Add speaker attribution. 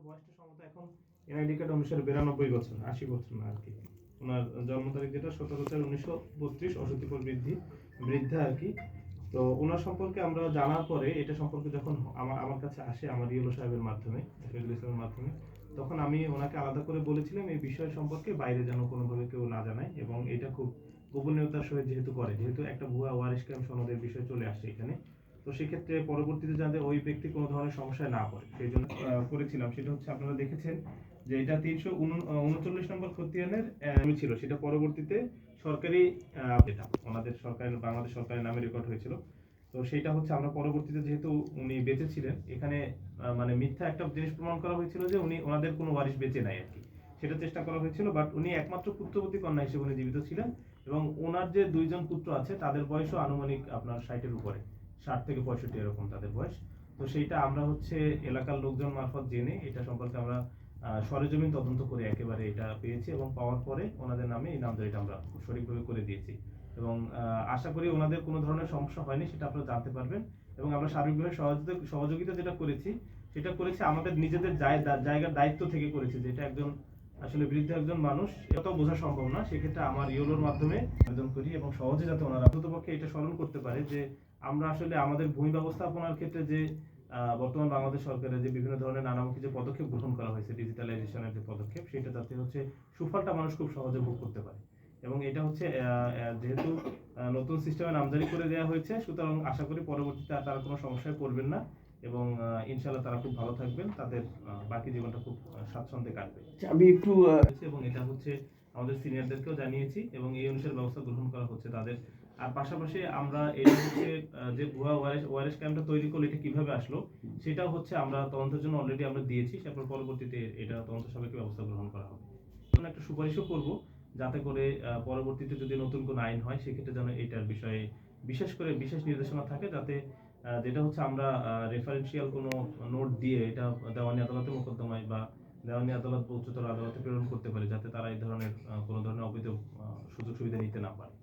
Speaker 1: ওনার বয়সটা সম্ভবত এখন এনআইডি কার্ড অনুসারে বিরানব্বই বছর, আশি বছর না আর কি। ওনার জন্ম তারিখ যেটা সতেরো চার উনিশশো বত্রিশ অসতিপুর বৃদ্ধি, বৃদ্ধা আর কি। তো ওনার সম্পর্কে আমরা জানার পরে এটা সম্পর্কে যখন আমার আমার কাছে আসে আমার ইয়েলো সাহেবের মাধ্যমে শহীদুল ইসলামের মাধ্যমে, তখন আমি ওনাকে আলাদা করে বলেছিলাম এই বিষয় সম্পর্কে বাইরে যেন কোনোভাবে কেউ না জানায় এবং এটা খুব গোপনীয়তার সহিত যেহেতু করে, যেহেতু একটা ভুয়া ওয়ারিশ ক্যাম্প সনদের বিষয় চলে আসছে এখানে। তো সেক্ষেত্রে পরবর্তীতে যাতে ওই ব্যক্তি কোনো ধরনের সমস্যায় না পড়ে, সেই জন্য করেছিলাম। সেটা হচ্ছে আপনারা দেখেছেন যে এটা তিনশো উনচল্লিশ নম্বর খতিয়ানের ছিল। সেটা পরবর্তীতে সরকারি যেটা ওনাদের সরকারের, বাংলাদেশ সরকারের নামে রেকর্ড হয়েছিল। তো সেটা হচ্ছে আমরা পরবর্তীতে যেহেতু উনি বেঁচে ছিলেন এখানে মানে মিথ্যা একটা জিনিস প্রমাণ করা হয়েছিল যে উনি ওনাদের কোনো ওয়ারিশ বেঁচে নাই আর কি। সেটা চেষ্টা করা হয়েছিল বাট উনি একমাত্র পুত্রবতী কন্যা হিসেবে উনি জীবিত ছিলেন এবং ওনার যে দুইজন পুত্র আছে, তাদের বয়সও আনুমানিক আপনার ষাটের উপরে। ষাট থেকে পঁয়ষট্টি এরকম তাদের বয়স। তো সেইটা আমরা হচ্ছে এলাকার লোকজন মারফত জেনে এটা সম্পর্কে আমরা সরেজমিন তদন্ত করে একেবারে এটা পেয়েছি এবং পাওয়ার পরে ওনাদের নামে এই নামদারিটা আমরা সঠিকভাবে করে দিয়েছি। এবং আশা করি ওনাদের কোনো ধরনের সমস্যা হয়নি, সেটা আপনারা জানতে পারবেন। এবং আমরা সার্বিকভাবে সহযোগিতা যেটা করেছি, সেটা করেছি আমাদের নিজেদের জায়গার দায়িত্ব থেকে করেছি যেটা একজন আসলে বৃদ্ধ একজন মানুষ এত বোঝা সম্ভব না। সেক্ষেত্রে আমার ইয়োলোর মাধ্যমে আবেদন করি এবং সহজে যাতে ওনারা অন্ততপক্ষে এটা স্মরণ করতে পারে যে আমরা আসলে আমাদের ভূমি ব্যবস্থাপনার ক্ষেত্রে যে বর্তমান বাংলাদেশ সরকারের যে বিভিন্ন ধরনের নানামুখী যে পদক্ষেপ গ্রহণ করা হয়েছে ডিজিটালাইজেশনের যে পদক্ষেপ সেটা যাতে হচ্ছে সুফলটা মানুষ খুব সহজে ভোগ করতে পারে। এবং এটা হচ্ছে যেহেতু নতুন সিস্টেমে নামজারি করে দেওয়া হয়েছে সুতরাং আশা করি পরবর্তীতে আর তারা কোনো সমস্যায় পড়বেন না এবং ইনশাল্লাহ তারা খুব ভালো থাকবেন তাদের বাকি জীবনটা খুব স্বাচ্ছন্দ্যে কাটবে।
Speaker 2: আচ্ছা, আমি একটু
Speaker 1: এবং এটা হচ্ছে আমাদের সিনিয়রদেরকেও জানিয়েছি এবং এই অনুসারে ব্যবস্থা গ্রহণ করা হচ্ছে তাদের আর পাশাপাশি আমরা এটা হচ্ছে যে ভুয়া ওয়ারেস ওয়ারেস ক্যাম্পটা তৈরি করলে এটা কীভাবে আসলো, সেটাও হচ্ছে আমরা তদন্তের জন্য অলরেডি আমরা দিয়েছি, তারপর পরবর্তীতে এটা তদন্ত সাপেক্ষে ব্যবস্থা গ্রহণ করা হবে। জন্য একটা সুপারিশও করব, যাতে করে পরবর্তীতে যদি নতুন কোনো আইন হয়, সেক্ষেত্রে যেন এটার বিষয়ে বিশেষ করে বিশেষ নির্দেশনা থাকে, যাতে যেটা হচ্ছে আমরা রেফারেন্সিয়াল কোনো নোট দিয়ে এটা দেওয়ানি আদালতে মোকদ্দমায় বা দেওয়ানি আদালত, উচ্চতর আদালতে প্রেরণ করতে পারে, যাতে তারা এই ধরনের কোনো ধরনের অবৈধ সুযোগ সুবিধা নিতে না পারে।